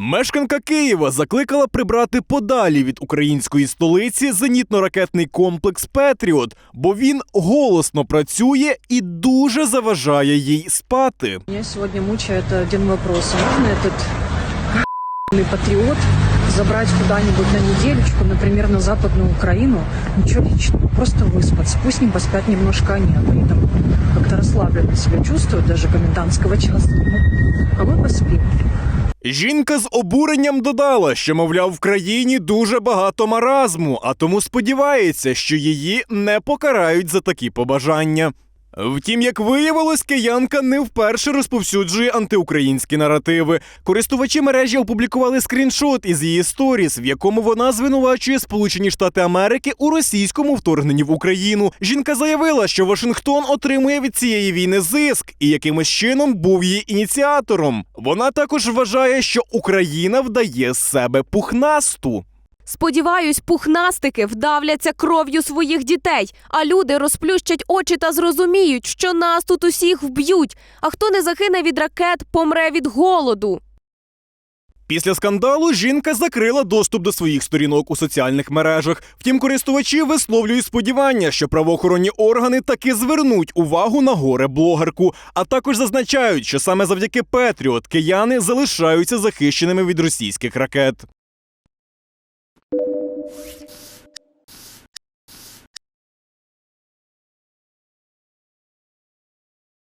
Мешканка Києва закликала прибрати подалі від української столиці зенітно-ракетний комплекс Петріот, бо він голосно працює і дуже заважає їй спати. Меня сегодня мучает один вопрос. Можно этот ***ный патриот забрать куда-нибудь на недельку, например, на Западную Украину? Ничего личного, просто выспаться. Пусть не поспят немножко они, а они там как-то расслабленно себя чувствуют, даже комендантского часа. Ну, а мы поспим. Жінка з обуренням додала, що, мовляв, в країні дуже багато маразму, а тому сподівається, що її не покарають за такі побажання. Втім, як виявилось, киянка не вперше розповсюджує антиукраїнські наративи. Користувачі мережі опублікували скріншот із її сторіс, в якому вона звинувачує Сполучені Штати Америки у російському вторгненні в Україну. Жінка заявила, що Вашингтон отримує від цієї війни зиск і якимось чином був її ініціатором. Вона також вважає, що Україна вдає з себе пухнасту. Сподіваюсь, пухнастики вдавляться кров'ю своїх дітей, а люди розплющать очі та зрозуміють, що нас тут усіх вб'ють. А хто не загине від ракет, помре від голоду. Після скандалу жінка закрила доступ до своїх сторінок у соціальних мережах. Втім, користувачі висловлюють сподівання, що правоохоронні органи таки звернуть увагу на горе блогерку, а також зазначають, що саме завдяки Петріот кияни залишаються захищеними від російських ракет. Oh,